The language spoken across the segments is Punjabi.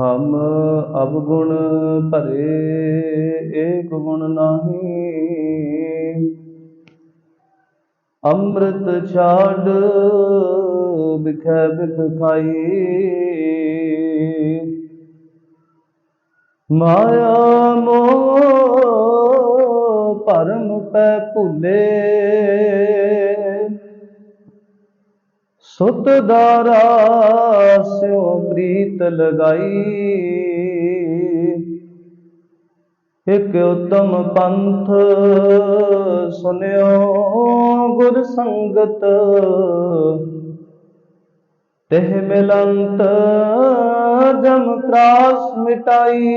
ਹਮ ਅਵਗੁਣ ਭਰੇ, ਏਕ ਗੁਣ ਨਾਹੀ। ਅੰਮ੍ਰਿਤ ਛਾਡ ਬਿਖੈ ਬਿਖ ਖਾਈ। ਮਾਇਆ ਮੋਹ ਪਰਮ ਪੈ ਭੁਲੇ। ਸੁਤ ਦਾਰਾ ਸਿਉ ਪ੍ਰੀਤ ਲਗਾਈ। ਇਕ ਉਤਮ ਪੰਥ ਸੁਨਿਓ ਗੁਰ ਸੰਗਤ। ਤਿਹ ਮਿਲੰਤ ਜਮ ਤਰਾਸ ਮਿਟਾਈ।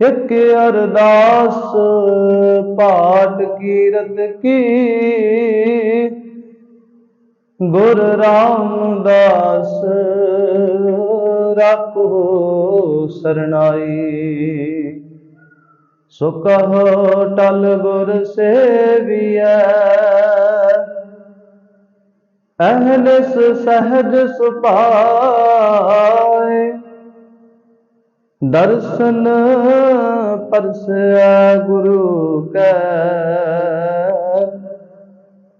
ਇਕ ਅਰਦਾਸ ਪਾਠ ਕੀਰਤ ਕੀ। ਗੁਰ ਰਾਮਦਾਸ, ਰੱਖੋ ਸਰਨਾਈ। ਸੋ ਕਹੋ ਟਲ ਗੁਰ ਸੇਵੀਐ ਅਹਨਸ ਸਹਜ ਸੁਪਾਏ ਦਰਸ਼ਨ ਪਰਸੈ ਗੁਰੂ ਕੈ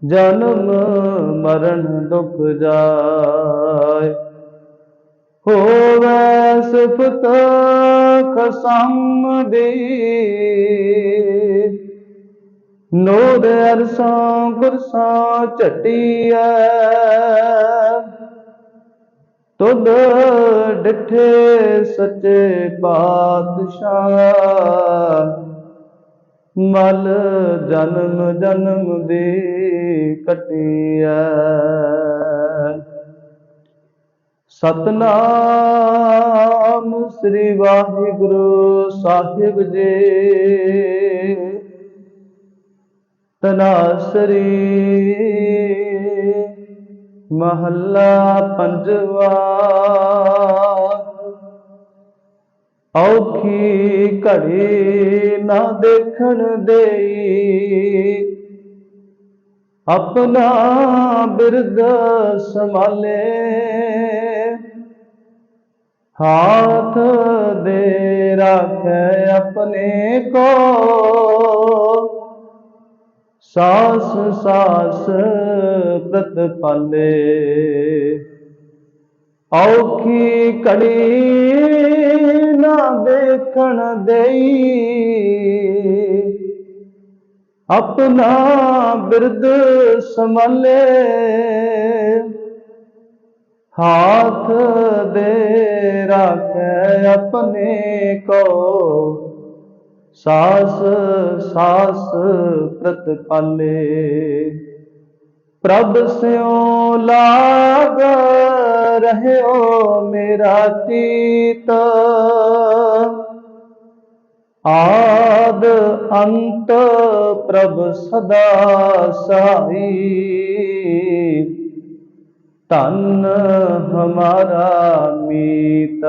ਜਨਮ ਮਰਨ ਦੁਖ ਜਾਏ। ਹੋਵੈ ਸਿਫਤ ਖਸਮ ਦੀ ਨੂਰ ਅਰਸਾਂ ਗੁਰਸਾਂ ਝਟੀਐ। ਤੁਧ ਡਿਠੇ ਸੱਚੇ ਪਾਤਸ਼ਾਹ। ਮਲ ਜਨਮ ਜਨਮ ਦੀ ਕਟਿਐ। ਸਤਨਾਮ ਸ੍ਰੀ ਵਾਹਿਗੁਰੂ ਸਾਹਿਬ ਜੀ। ਤਨਾਸਰੀ ਮਹੱਲਾ ਪੰਜਵਾ। ਔਖੀ ਘੜੀ ਨਾ ਦੇਖਣ ਦੇਈ। ਆਪਣਾ ਬਿਰਦ ਸੰਭਾਲੇ। ਹਾਥ ਦੇ ਰੱਖੇ ਆਪਣੇ ਕੋ। ਸਾਸ ਸਾਸ ਪ੍ਰਤਪਾਲੇ ਔਖੀ ਕੜੀ ਨਾ ਦੇਖਣ ਦੇਈ। ਆਪਣਾ ਬਿਰਦ ਸੰਭਾਲੇ। ਹਾਥ ਦੇ ਰੱਖੇ ਆਪਣੇ ਕੋ। ਸਾਸ ਸਾਸ ਪ੍ਰਤਪਾਲੇ। ਪ੍ਰਭ ਸਿਓ ਲਾਗ ਰਹਿਓ ਮੇਰਾ ਤੀਤ। ਆਦ ਅੰਤ ਪ੍ਰਭ ਸਦਾ ਸਹਾਈ ਤਨ ਹਮਾਰਾ ਮੀਤ।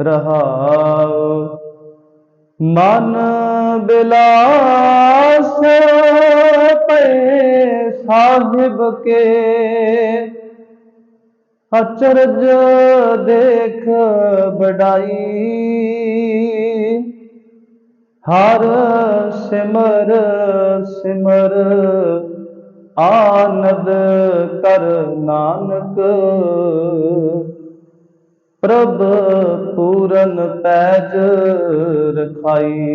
ਰਹਾਉ ਮਨ ਬਿਲਾਸ ਪਏ ਸਾਹਿਬ ਕੇ। ਅਚਰਜ ਦੇਖ ਬੜਾਈ ਹਰ ਸਿਮਰ ਸਿਮਰ ਆਨੰਦ ਕਰ ਨਾਨਕ। ਪ੍ਰਭ ਪੂਰਨ ਪੈਜ ਰਖਾਈ।